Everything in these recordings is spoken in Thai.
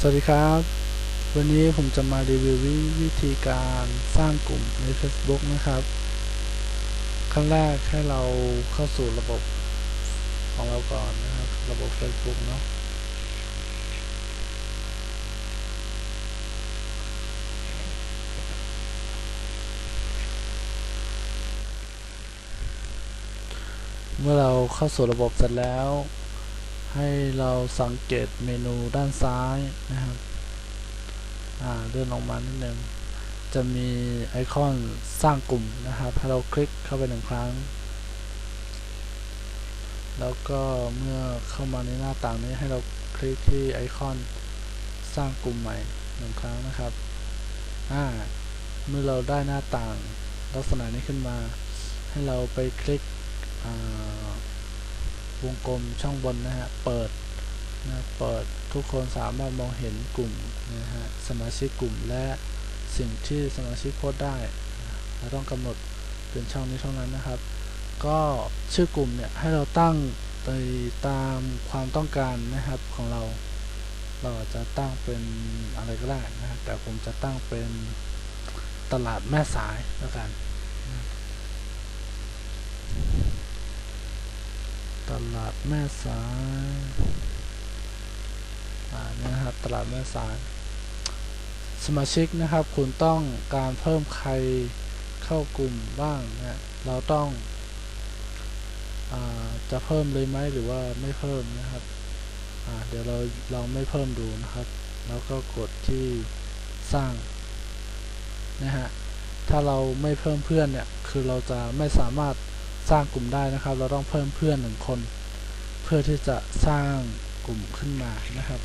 สวัสดีครับ วันนี้ผมจะมารีวิววิวธีการสร้างกลุ่มใน Facebook นะครับ ขั้นแรกให้เราเข้าสู่ระบบของเราก่อนนะครับ ระบบ Facebook เนาะเมื่อเราเข้าสู่ระบบเสร็จแล้ว ให้เราสังเกตเมนูด้านซ้ายนะครับอ่าเลื่อนลงมานิดนึงจะมีไอคอนสร้างกลุ่มนะครับให้เราคลิกเข้าไปหนึ่งครั้ง แล้วก็เมื่อเข้ามาในหน้าต่างนี้ให้เราคลิกที่ไอคอนสร้างกลุ่มใหม่หนึ่งครั้งนะครับอ่าเมื่อเราได้หน้าต่างลักษณะนี้ขึ้นมา ให้เราไปคลิกอ่า วงกลมช่องบนนะฮะ เปิดนะเปิดทุกคนสามารถมองเห็นกลุ่มนะฮะสมาชิกกลุ่มและสิ่งที่สมาชิกโพสได้เราต้องกำหนดเป็นช่องนี้ช่องนั้นนะครับ ก็ชื่อกลุ่มเนี่ยให้เราตั้งไปตามความต้องการนะครับของเรา เราจจะตั้งเป็นอะไรก็ได้นะแต่ผมจะตั้งเป็นตลาดแม่สายแล้วกัน ตลาดแม่สายอ่านี่นะครับตลาดแม่สายสมาชิกนะครับ คุณต้องการเพิ่มใครเข้ากลุ่มบ้างนะเราต้องอาจะเพิ่มเลยไหมหรือว่าไม่เพิ่มนะครับเดี๋ยวเราลองไม่เพิ่มดูนะครับ แล้วก็กดที่สร้างนะฮะถ้าเราไม่เพิ่มเพื่อนเนี่ยคือเราจะไม่สามารถ สร้างกลุ่มได้นะครับ เราต้องเพิ่มเพื่อนหนึ่งคน เพื่อที่จะสร้างกลุ่มขึ้นมานะครับ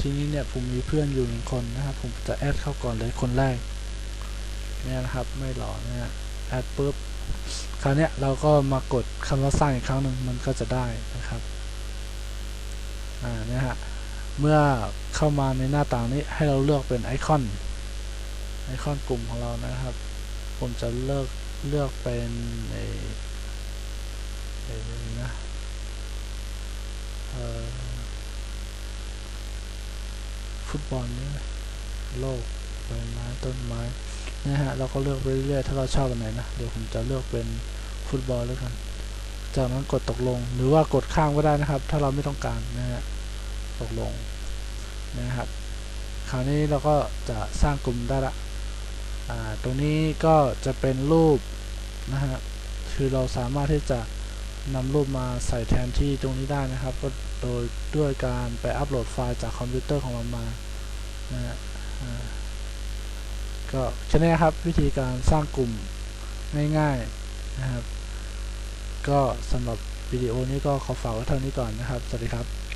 ที่นี้เนี่ยผมมีเพื่อนอยู่หนึ่งคนนะครับ ผมจะแอดเข้าก่อนเลยคนแรกเนี่ยนะครับไม่หล่อเนี่ยแอดปุ๊บคราวนี้เราก็มากดคำว่าสร้างอีกครั้งหนึ่งมันก็จะได้นะครับอ่าเนี่ยฮะเมื่อเข้ามาในหน้าต่างนี้ให้เราเลือกเป็นไอคอนไอคอนกลุ่มของเรานะครับ ผมจะเลือก เลือกเป็นในนะฟุตบอลนี่โลกใบไม้ต้นไม้นะฮะเราก็เลือกไปเรื่อยๆถ้าเราชอบอันไหนนะเดี๋ยวผมจะเลือกเป็นฟุตบอลแล้วกัน จากนั้นกดตกลงหรือว่ากดข้ามก็ได้นะครับ ถ้าเราไม่ต้องการนะฮะตกลงนะครับ คราวนี้เราก็จะสร้างกลุ่มได้ละ ตรงนี้ก็จะเป็นรูปนะฮะคือเราสามารถที่จะนำรูปมาใส่แทนที่ตรงนี้ได้นะครับ ก็โดยด้วยการไปอัปโหลดไฟล์จากคอมพิวเตอร์ของเรามานะฮะก็แค่นี้ครับวิธีการสร้างกลุ่มง่ายๆนะครับ ก็สำหรับวิดีโอนี้ก็ขอฝากไว้เท่านี้ก่อนนะครับ สวัสดีครับ